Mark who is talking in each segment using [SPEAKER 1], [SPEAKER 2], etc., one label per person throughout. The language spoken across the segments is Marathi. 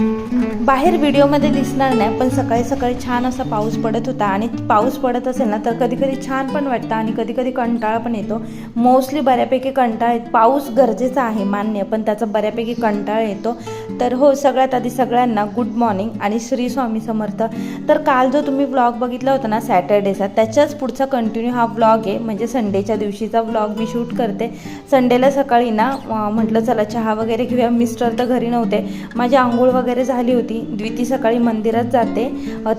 [SPEAKER 1] बाहेर व्हिडिओमध्ये दिसणार नाही पण सकाळी सकाळी छान असा पाऊस पडत होता. आणि पाऊस पडत असेल ना तर कधी कधी छान पण वाटतं आणि कधी कधी कंटाळा पण येतो. मोस्टली बऱ्यापैकी कंटाळा येत पाऊस गरजेचा आहे मान्य पण त्याचा बऱ्यापैकी कंटाळा येतो. तर हो सगळ्यात आधी सगळ्यांना गुड मॉर्निंग आणि श्री स्वामी समर्थ. तर काल जो तुम्ही व्लॉग बघितला होता ना सॅटर्डेचा त्याच्याच पुढचा कंटिन्यू हा व्लॉग आहे. म्हणजे संडेच्या दिवशीचा व्लॉग मी शूट करते. संडेला सकाळी ना म्हटलं चला चहा वगैरे घेऊया. मिस्टर तर घरी नव्हते. माझी आंघोळ वगैरे झाली होती. द्विती सकाळी मंदिरात जाते.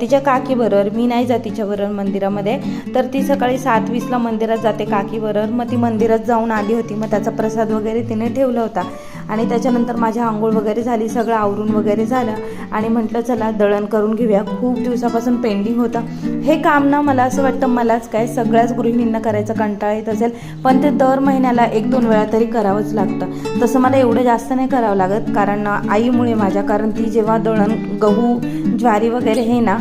[SPEAKER 1] तिच्या काकीबरोबर मी नाही जात तिच्याबरोबर मंदिरामध्ये. तर ती सकाळी सात वीसला मंदिरात जाते काकीबरोबर. मग ती मंदिरात जाऊन आली होती. मग त्याचा प्रसाद वगैरे तिने ठेवला होता. आणि त्याच्यानंतर माझी आंघोळ वगैरे झाली सगळं आवरून वगैरे झालं. आणि म्हटलं चला दळण करून घेऊया. खूप दिवसापासून पेंडिंग होतं. हे काम ना मला असं वाटतं मलाच काय सगळ्याच गृहिणींना करायचं कंटाळा येत असेल. पण ते दर महिन्याला एक दोन वेळा तरी करावंच लागतं. तसं मला एवढं जास्त नाही करावं लागत. कारण आईमुळे माझ्या कारण ती जेव्हा दळण गहू ज्वारी वगैरे हे ना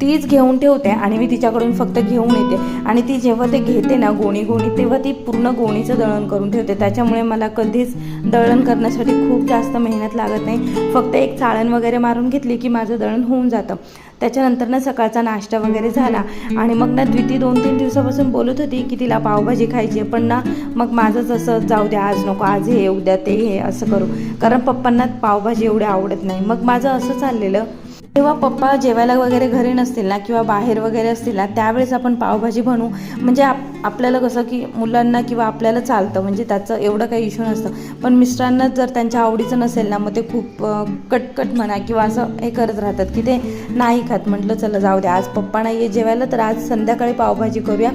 [SPEAKER 1] तीच घेऊन ठेवते आणि मी तिच्याकडून फक्त घेऊन येते. आणि ती जेव्हा ते घेते ना गोणी गोणी तेव्हा ती पूर्ण गोणीचं दळण करून ठेवते. त्याच्यामुळे मला कधीच दळण करण्यासाठी खूप जास्त मेहनत लागत नाही. फक्त एक चाळण वगैरे मारून घेतली की माझं दळण होऊन जातं. त्याच्यानंतर ना सकाळचा नाश्ता वगैरे झाला. आणि मग ना द्विती दोन तीन दिवसापासून बोलत होती की तिला पावभाजी खायची आहे. पण ना मग माझं जसं जाऊ द्या आज नको आज हे उद्या ते हे असं करू. कारण पप्पांना पावभाजी एवढी आवडत नाही. मग माझं असं चाललेलं तेव्हा पप्पा जेवायला वगैरे घरी नसतील ना किंवा बाहेर वगैरे असतील ना त्यावेळेस आपण पावभाजी बनवू. म्हणजे आप आपल्याला कसं की मुलांना किंवा आपल्याला चालतं म्हणजे त्याचं एवढं काही इश्यू नसतं. पण मिस्टरांना जर त्यांच्या आवडीचं नसेल ना मग ते खूप कटकट म्हणा किंवा असं हे करत राहतात की ते नाही खात. म्हटलं चला जाऊ द्या आज पप्पा नाही आहे जेवायला तर आज संध्याकाळी पावभाजी करूया.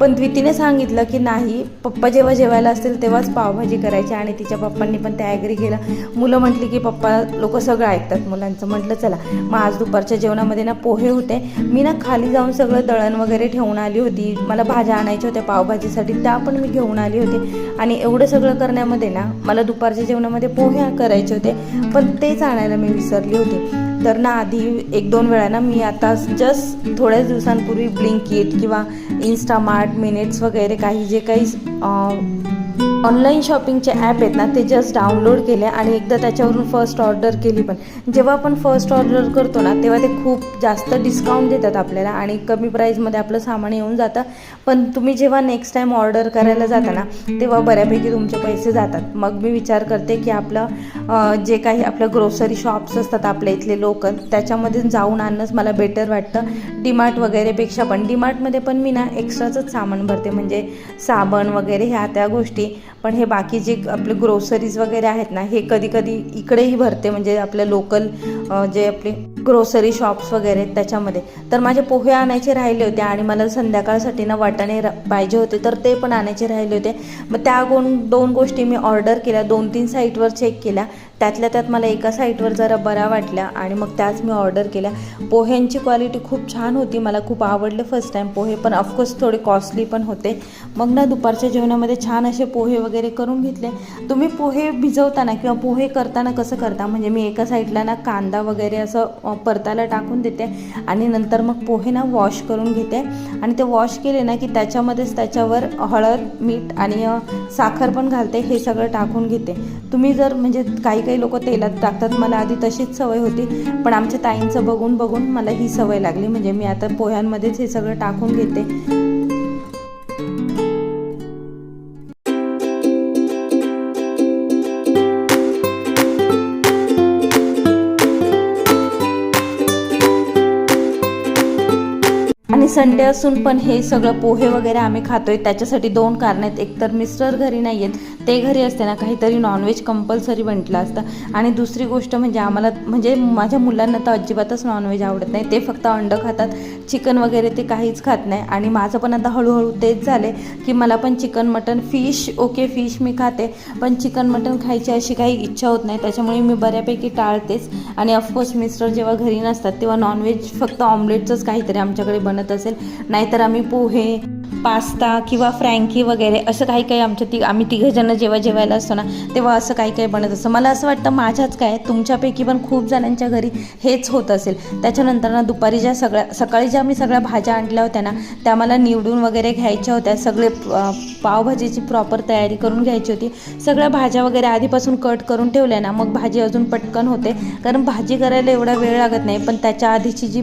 [SPEAKER 1] पण द्वितीने सांगितलं की नाही पप्पा जेव्हा जेवायला असतील तेव्हाच पावभाजी करायची आणि तिच्या पप्पांनी पण त्या ॲग्री केलं. मुलं म्हटली की पप्पा लोक सगळं ऐकतात मुलांचं. म्हटलं चला मग आज दुपारच्या जेवणामध्ये ना पोहे होते. मी ना खाली जाऊन सगळं दळण वगैरे ठेवून आली होती. मला भाज्या आणायच्या होत्या पावभाजीसाठी त्या पण मी घेऊन आली होती. आणि एवढं सगळं करण्यामध्ये ना मला दुपारच्या जेवणामध्ये पोहे करायचे होते. पण तेच आणायला मी विसरली होती. तर ना आधी एक दोन वेळा ना मी आता जस्ट थोड्याच दिवसांपूर्वी ब्लिंकिट किंवा इन्स्टामार्ट मिनिट्स वगैरे काही जे काही ऑनलाईन शॉपिंगचे ॲप आहेत ना ते जस्ट डाउनलोड केले आणि एकदा त्याच्यावरून फर्स्ट ऑर्डर केली पण. जेव्हा आपण फर्स्ट ऑर्डर करतो ना तेव्हा ते खूप जास्त डिस्काउंट देतात आपल्याला आणि कमी प्राईजमध्ये आपलं सामान येऊन जातं. पण तुम्ही जेव्हा नेक्स्ट टाईम ऑर्डर करायला जाता ना तेव्हा बऱ्यापैकी तुमचे पैसे जातात. मग मी विचार करते की आपलं जे काही आपलं ग्रोसरी शॉप्स असतात आपल्या इथले लोकल त्याच्यामध्ये जाऊन आणणंच मला बेटर वाटतं. डीमार्ट वगैरेपेक्षा पण. डीमार्टमध्ये पण मी ना एक्स्ट्राचंच सामान भरते. म्हणजे साबण वगैरे ह्या त्या गोष्टी. पण हे बाकी जे आपले ग्रोसरीज वगैरे आहेत ना हे कधी कधी इकडेही भरते म्हणजे आपल्या लोकल जे आपले ग्रोसरी शॉप्स वगैरे आहेत त्याच्यामध्ये. तर माझे पोहे आणायचे राहिले होते आणि मला संध्याकाळसाठी ना वाटाणे पाहिजे होते तर ते पण आणायचे राहिले होते. मग त्या गोन दोन गोष्टी मी ऑर्डर केल्या दोन तीन साईटवर चेक केल्या. त्यातल्या त्यात मला एका साईटवर जरा बरा वाटल्या आणि मग त्याच मी ऑर्डर केल्या. पोह्यांची क्वालिटी खूप छान होती मला खूप आवडले फर्स्ट टाईम पोहे पण ऑफकोर्स थोडे कॉस्टली पण होते. मग ना दुपारच्या जेवणामध्ये छान असे पोहे वगैरे करून घेतले. तुम्ही पोहे भिजवताना किंवा पोहे करताना कसं करता? म्हणजे मी एका साईडला ना कांदा वगैरे असं परताला परतायला टाकून देते आणि नंतर मग पोहे ना वॉश करून घेते. आणि ते वॉश केले ना की त्याच्यामध्येच त्याच्यावर हळद मीठ आणि साखर पण घालते हे सगळं टाकून घेते. तुम्ही जर म्हणजे काही काही लोक तेलात टाकतात. मला आधी तशीच सवय होती पण आमच्या ताईंचं बघून बघून मला ही सवय लागली. म्हणजे मी आता पोह्यांमध्येच हे सगळं टाकून घेते. आणि संडे असून पण हे सगळं पोहे वगैरे आम्ही खातोय. त्याच्यासाठी दोन कारण आहेत. एक तर मिस्टर घरी नाही आहेत ते घरी असते ना काहीतरी नॉनव्हेज कंपल्सरी म्हटलं असतं. आणि दुसरी गोष्ट म्हणजे आम्हाला म्हणजे माझ्या मुलांना तर अजिबातच नॉनव्हेज आवडत नाही. ते फक्त अंडं खातात. चिकन वगैरे ते काहीच खात नाही. आणि माझं पण आता हळूहळू तेच झाले की मला पण chicken mutton fish okay fish मी खाते. पण चिकन मटन खायची अशी काही इच्छा होत नाही. त्याच्यामुळे मी बऱ्यापैकी टाळतेच. आणि ऑफकोर्स मिस्टर जेव्हा घरी नसतात तेव्हा नॉनव्हेज फक्त ऑमलेटचंच काहीतरी आमच्याकडे बनत असेल. नाहीतर आम्ही पोहे पास्ता किंवा फ्रँकी वगैरे असं काही काही आमच्या ती आम्ही तिघंजणं जेव्हा जेवायला असतो ना तेव्हा असं काही काही बनत असतं. मला असं वाटतं माझ्याच काय तुमच्यापैकी पण खूप जणांच्या घरी हेच होत असेल. त्याच्यानंतर ना दुपारी ज्या सगळ्या सकाळी ज्या मी सगळ्या भाज्या आणल्या होत्या ना त्या मला निवडून वगैरे घ्यायच्या होत्या. सगळे पावभाजीची प्रॉपर तयारी करून घ्यायची होती. सगळ्या भाज्या वगैरे आधीपासून कट करून ठेवल्या ना मग भाजी अजून पटकन होते. कारण भाजी करायला एवढा वेळ लागत नाही पण त्याच्या आधीची जी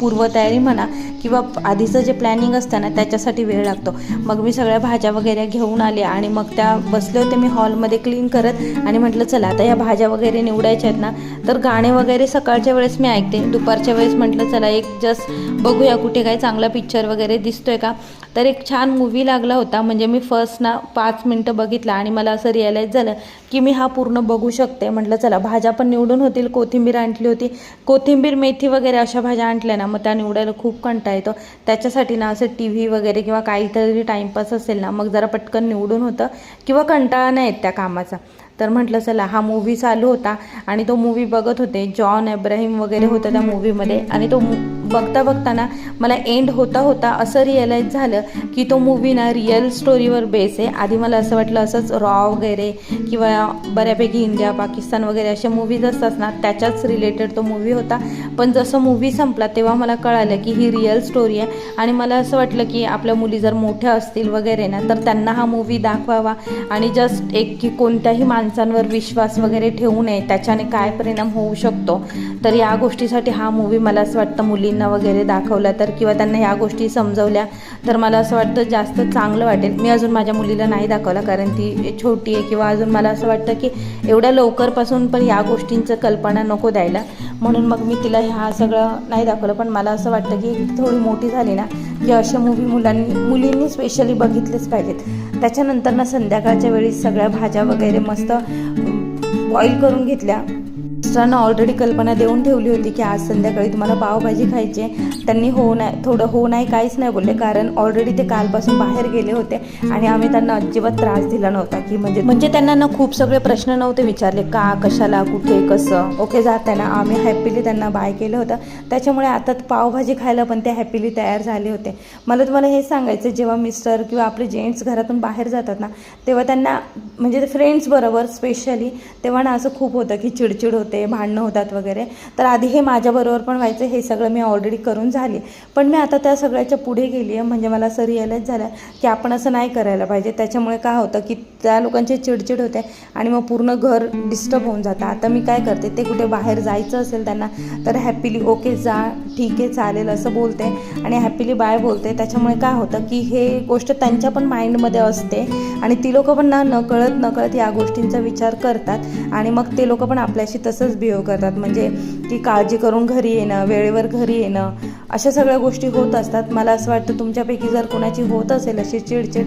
[SPEAKER 1] पूर्वतयारी म्हणा किंवा आधीचं जे प्लॅनिंग असतं ना त्याच्यासाठी वेळ लागतो. मग मी सगळ्या भाज्या वगैरे घेऊन आले आणि मग त्या बसले होते मी हॉलमध्ये क्लीन करत आणि म्हटलं चला आता या भाज्या वगैरे निवडायच्या आहेत ना तर गाणे वगैरे सकाळच्या वेळेस मी ऐकते. दुपारच्या वेळेस म्हटलं चला एक जस्ट बघूया कुठे काय चांगला पिक्चर वगैरे दिसतोय का? तर एक छान मूवी लागला होता. म्हणजे मी फर्स्ट ना पाच मिनटं बघितला आणि मला असं रिअलाईज झालं की मी हा पूर्ण बघू शकते. म्हटलं चला भाज्या पण निवडून होतील. कोथिंबीर आणली होती. कोथिंबीर मेथी वगैरे अशा भाज्या आणल्या ना मग त्या निवडायला खूप कंटाळा येतो. त्याच्यासाठी ना असं टी व्ही वगैरे किंवा काहीतरी टाईमपास असेल ना मग जरा पटकन निवडून होतं किंवा कंटाळा नाही येत त्या कामाचा. तर म्हटलं चला हा मूवी चालू होता. आणि तो मूवी बघत होते. जॉन एब्राहिम वगैरे होतं त्या मूवीमध्ये आणि तो बघता बघता बघताना मला एंड होता होता असं रिअलाईज झालं की तो मूवी ना रिअल स्टोरीवर बेस आहे. आधी मला असं वाटलं असंच रॉ वगैरे किंवा बऱ्यापैकी इंडिया पाकिस्तान वगैरे असे मूवीज असतात ना त्याच्याच रिलेटेड तो मूवी होता. पण जसं मूवी संपला तेव्हा मला कळालं की ही रिअल स्टोरी आहे. आणि मला असं वाटलं की आपल्या मुली जर मोठ्या असतील वगैरे ना तर त्यांना हा मूवी दाखवावा. आणि जस्ट एक की कोणत्याही माणसांवर विश्वास वगैरे ठेवू नये त्याच्याने काय परिणाम होऊ शकतो? तर या गोष्टीसाठी हा मूवी मला असं वाटतं मुलींना वगैरे दाखवला तर किंवा त्यांना या गोष्टी समजवल्या तर मला असं वाटतं जास्त चांगलं वाटेल. मी अजून माझ्या मुलीला नाही दाखवला कारण ती छोटी आहे किंवा अजून मला असं वाटतं की एवढ्या लवकरपासून पण या गोष्टींचं कल्पना नको द्यायला. म्हणून मग मी तिला ह्या सगळं नाही दाखवलं पण मला असं वाटतं की थोडी मोठी झाली ना की अशा मूवी मुलांनी मुलींनी स्पेशली बघितलेच पाहिजेत. त्याच्यानंतर ना संध्याकाळच्या वेळी सगळ्या भाज्या वगैरे मस्त बॉईल करून घेतल्या. मिस्टरांना ऑलरेडी कल्पना देऊन ठेवली होती की आज संध्याकाळी तुम्हाला पावभाजी खायची आहे. त्यांनी हो नाही थोडं हो नाही काहीच नाही बोलले कारण ऑलरेडी ते कालपासून बाहेर गेले होते आणि आम्ही त्यांना अजिबात त्रास दिला नव्हता की म्हणजे म्हणजे त्यांना ना खूप सगळे प्रश्न नव्हते विचारले का कशाला कुठे कसं? ओके जात ना आम्ही हॅपीली त्यांना बाय केलं होतं. त्याच्यामुळे आता पावभाजी खायला पण ते हॅपीली तयार झाले होते. मला तुम्हाला हे सांगायचं जेव्हा मिस्टर किंवा आपले जेंट्स घरातून बाहेर जातात ना तेव्हा त्यांना म्हणजे फ्रेंड्स बरोबर स्पेशली तेव्हा ना असं खूप होतं की चिडचिड होते भांडणं होतात वगैरे. तर आधी हे माझ्याबरोबर पण व्हायचं हे सगळं मी ऑलरेडी करून झाली. पण मी आता त्या सगळ्याच्या पुढे गेली आहे. म्हणजे मला असं रिअलाईज झालं की आपण असं नाही करायला पाहिजे. त्याच्यामुळे काय होतं की त्या लोकांची चिडचिड होते आणि मग पूर्ण घर डिस्टर्ब होऊन जातं. आता मी काय करते ते कुठे बाहेर जायचं असेल त्यांना तर हॅपीली ओके जा ठीक आहे चालेल असं बोलते आणि हॅपीली बाय बोलते. त्याच्यामुळे काय होतं की हे गोष्ट त्यांच्या पण माइंडमध्ये असते आणि ती लोकं पण ना नकळत नकळत या गोष्टींचा विचार करतात आणि मग ते लोक पण आपल्याशी तसं तसंच बिहेव करतात. म्हणजे की काळजी करून घरी येणं वेळेवर घरी येणं अशा सगळ्या गोष्टी होत असतात. मला असं वाटतं तुमच्यापैकी जर कोणाची होत असेल अशी चिडचिड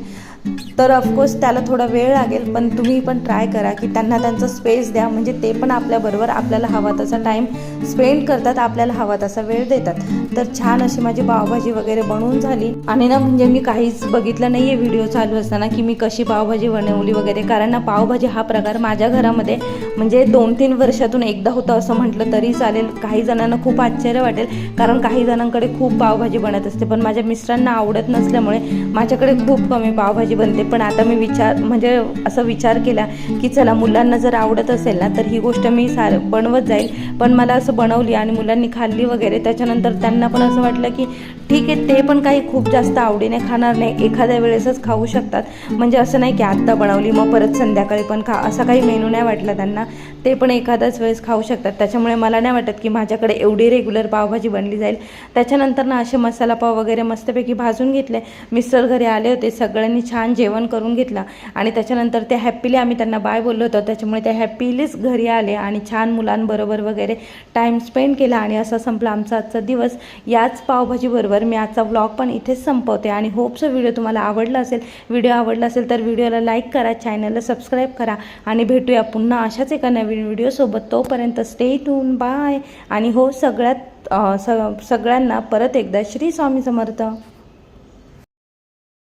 [SPEAKER 1] तर ऑफकोर्स त्याला थोडा वेळ लागेल. पण तुम्ही पण ट्राय करा की त्यांना त्यांचा स्पेस द्या. म्हणजे ते पण आपल्याबरोबर आपल्याला हवा तसा टाईम स्पेंड करतात आपल्याला हवा तसा वेळ देतात. तर छान अशी माझी पावभाजी वगैरे बनवून झाली. आणि ना म्हणजे मी काहीच बघितलं नाही आहे व्हिडिओ चालू असताना की मी कशी पावभाजी बनवली वगैरे. कारण ना पावभाजी हा प्रकार माझ्या घरामध्ये म्हणजे दोन तीन वर्षातून एकदा होतं असं म्हटलं तरी चालेल. काही जणांना खूप आश्चर्य वाटेल. कारण काही मिस्टरांकडे खूप पावभाजी बनत असते पण माझ्या मिस्टरांना आवडत नसल्यामुळे माझ्याकडे खूप कमी पावभाजी बनते. पण आता मी विचार म्हणजे असं विचार केला की चला मुलांना जर आवडत असेल ना तर ही गोष्ट मी सार बनवत जाईल. पण मला असं बनवली आणि मुलांनी खाल्ली वगैरे त्याच्यानंतर त्यांना पण असं वाटलं की ठीक आहे ते पण काही खूप जास्त आवडीने खाणार नाही. एखाद्या वेळेसच खाऊ शकतात. म्हणजे असं नाही की आत्ता बनवली मग परत संध्याकाळी पण खा असा काही मेनू नाही वाटला त्यांना. ते पण एखाद्याच वेळेस खाऊ शकतात. त्याच्यामुळे मला नाही वाटत की माझ्याकडे एवढी रेग्युलर पावभाजी बनली जाईल. त्याच्यानंतर ना असे मसाला पाव वगैरे मस्तपैकी भाजून घेतले. मिस्टर घरी आले होते सगळ्यांनी छान जेवण करून घेतलं. आणि त्याच्यानंतर ते हॅपीली आम्ही त्यांना बाय बोललो होतो. त्याच्यामुळे ते हॅपीलीच घरी आले आणि छान मुलांबरोबर वगैरे टाईम स्पेंड केला आणि असा संपला आमचा आजचा दिवस. याच पावभाजीबरोबर मी आजचा व्लॉग पण इथेच संपवते आणि होपचं व्हिडिओ तुम्हाला आवडला असेल व्हिडिओ आवडला असेल तर व्हिडिओला लाईक करा चॅनलला सबस्क्राईब करा आणि भेटूया पुन्हा अशाच एका नवीन व्हिडिओसोबत तोपर्यंत स्टे टून बाय आणि हो सगळ्यात स सगळ्यांना परत एकदा श्री स्वामी समर्थ.